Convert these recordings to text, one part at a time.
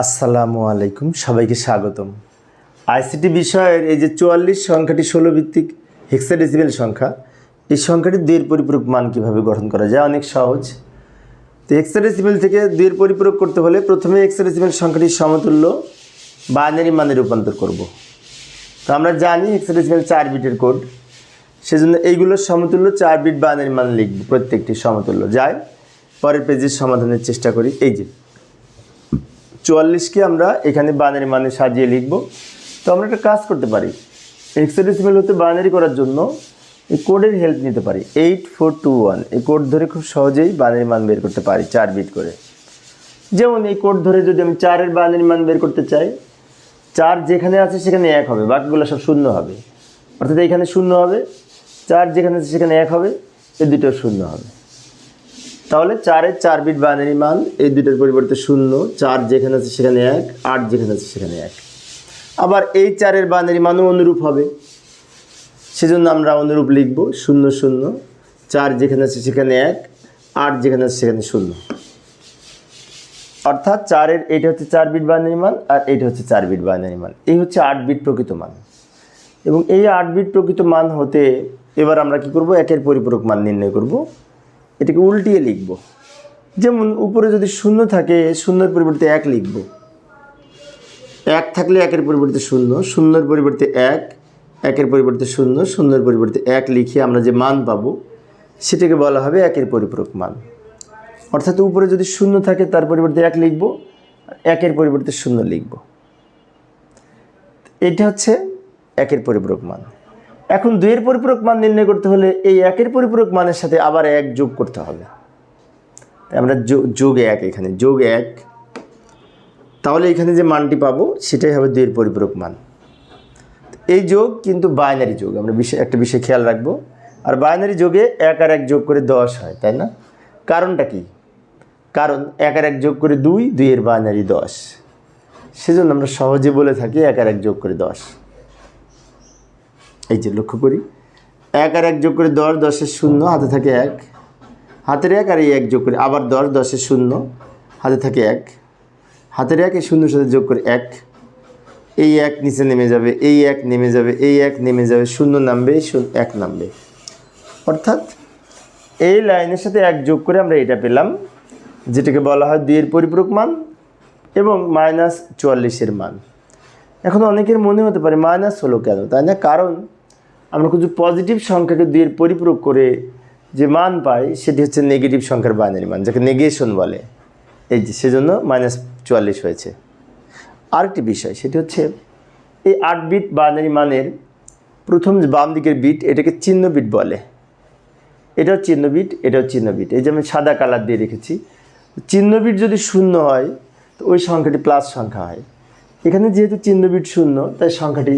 আসসালামু আলাইকুম, সবাইকে স্বাগতম। আইসিটি বিষয়ের এই যে চুয়াল্লিশ সংখ্যাটি ষোলো ভিত্তিক হেক্সাডেসিমেল সংখ্যা, এই সংখ্যাটি দুইয়ের পরিপূরক মান কীভাবে গঠন করা যায় অনেক সহজ। তো হেক্সাডেসিমেল থেকে দুইয়ের পরিপূরক করতে হলে প্রথমে হেক্সাডেসিমেল সংখ্যাটির সমতুল্য বাইনারি মানে রূপান্তর করব। তো আমরা জানি হেক্সাডেসিমেল চার বিটের কোড, সেজন্য এইগুলোর সমতুল্য চার বিট বাইনারি মান লিখব, প্রত্যেকটি সমতুল্য। যাই, পরের পেজের সমাধানের চেষ্টা করি। এই যে চুয়াল্লিশকে আমরা এখানে বানারি মানে সাজিয়ে লিখব। তো আমরা একটা কাজ করতে পারি। এক্সেডেসিমেল হতে বানারি করার জন্য এই কোডের হেল্প নিতে পারি। এইট ফোর টু ওয়ান এই কোড ধরে খুব সহজেই বানারি মান বের করতে পারি চার বিট করে। যেমন এই কোড ধরে যদি আমি চারের বানারি মান বের করতে চাই, চার যেখানে আছে সেখানে এক হবে, বাকিগুলো সব শূন্য হবে। অর্থাৎ এখানে শূন্য হবে, চার যেখানে আছে সেখানে এক হবে, এই দুটো শূন্য হবে। তাহলে চারের চার বিট বাইনারি মান, এই দুটোর পরিবর্তে শূন্য, চার যেখানে আছে সেখানে এক, আট যেখানে আছে সেখানে এক। আবার এই চারের বাইনারি মানও অনুরূপ হবে। সেজন্য আমরা অনুরূপ লিখব, শূন্য শূন্য, চার যেখানে আছে সেখানে এক, আট যেখানে আছে সেখানে শূন্য। অর্থাৎ চারের, এইটা হচ্ছে চার বিট বাইনারি মান, আর এইটা হচ্ছে চার বিট বাইনারি মান। এই হচ্ছে আট বিট প্রকৃত মান। এবং এই আট বিট প্রকৃত মান হতে এবার আমরা কি করব? একের পরিপূরক মান নির্ণয় করব। এটাকে উল্টিয়ে লিখব। যেমন উপরে যদি শূন্য থাকে, শূন্যের পরিবর্তে এক লিখব। এক থাকলে একের পরিবর্তে শূন্য, শূন্যের পরিবর্তে এক, একের পরিবর্তে শূন্য, শূন্যের পরিবর্তে এক লিখে আমরা যে মান পাবো, সেটাকে বলা হবে একের পরিপূরক মান। অর্থাৎ উপরে যদি শূন্য থাকে, তার পরিবর্তে এক লিখব, একের পরিবর্তে শূন্য লিখব। এটা হচ্ছে একের পরিপূরক মান। এখন দুইয়ের পরিপূরক মান নির্ণয় করতে হলে এই একের পরিপূরক মানের সাথে আবার এক যোগ করতে হবে। তাই আমরা যোগ এক এখানে, যোগ এক। তাহলে এখানে যে মানটি পাবো, সেটাই হবে দুইয়ের পরিপূরক মান। এই যোগ কিন্তু বাইনারি যোগ, আমরা বিষয়, একটা বিষয় খেয়াল রাখব। আর বাইনারি যোগে এক আর এক যোগ করে দশ হয়, তাই না? কারণটা কি? কারণ এক আর এক যোগ করে দুই, দুইয়ের বাইনারি দশ। সেজন্য আমরা সহজে বলে থাকি এক আর এক যোগ করে দশ। এই যে লক্ষ্য করি। এক আর এক যোগ করে দশ, দশের শূন্য, হাতে থাকে এক। হাতের এক আর এই এক যোগ করে আবার দশ, দশের শূন্য, হাতে থাকে এক। হাতের এক এই শূন্যর সাথে যোগ করে এক। এই এক নিচে নেমে যাবে, এই এক নেমে যাবে, এই এক নেমে যাবে, শূন্য নামবে এক নামবে। অর্থাৎ এই লাইনের সাথে এক যোগ করে আমরা এটা পেলাম, যেটাকে বলা হয় দুইয়ের পরিপূরক মান এবং মাইনাস চুয়াল্লিশের মান। এখন অনেকের মনে হতে পারে মাইনাস হলো কেন, তাই না? কারণ আমরা কিছু পজিটিভ সংখ্যাকে দুইয়ের পরিপূরক করে যে মান পাই, সেটি হচ্ছে নেগেটিভ সংখ্যার বাইনারি মান, যাকে নেগেশন বলে। এই যে, সেজন্য মাইনাস চুয়াল্লিশ হয়েছে। আরেকটি বিষয়, সেটি হচ্ছে এই আট বিট বাইনারি মানের প্রথম বাম দিকের বিট, এটাকে চিহ্ন বিট বলে। এটাও চিহ্ন বিট এটাও চিহ্ন বিট এই যে আমি সাদা কালার দিয়ে রেখেছি। চিহ্ন বিট যদি শূন্য হয়, তো ওই সংখ্যাটি প্লাস সংখ্যা হয়। এখানে যেহেতু চিহ্ন বিট শূন্য, তাই সংখ্যাটি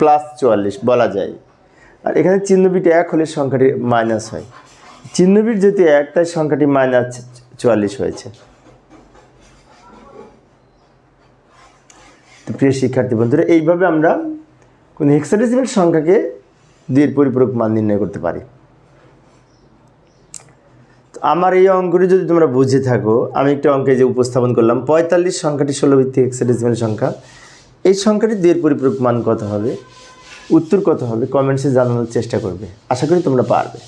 প্লাস চুয়াল্লিশ বলা যায়। আর এখানে চিহ্ন বিট এক হলে সংখ্যাটি মাইনাস হয়। চিহ্ন বিট যেহেতু এক, তাই সংখ্যাটি মাইনাস চুয়াল্লিশ হয়েছে। তো প্রিয় শিক্ষার্থী বন্ধুরা, এইভাবে আমরা কোনো হেক্সাডেসিমেল সংখ্যাকে দুইয়ের পরিপূরক মান নির্ণয় করতে পারি। আমার এই অঙ্কটি যদি তোমরা বুঝে থাকো, আমি একটা অঙ্কে যে উপস্থাপন করলাম, পঁয়তাল্লিশ সংখ্যাটি ষোলো ভিত্তিক হেক্সাডেসিমেল সংখ্যা। এই সংখ্যাটি দুইয়ের পরিপূরক মান কত হবে? উত্তর কত হবে? কমেন্টসে জানানোর চেষ্টা করবে। আশা করি তোমরা পারবে।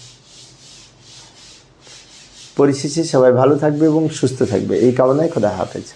পরিশেষে সবাই ভালো থাকবে এবং সুস্থ থাকবে। এই কামনায় খোদা হাফেজ।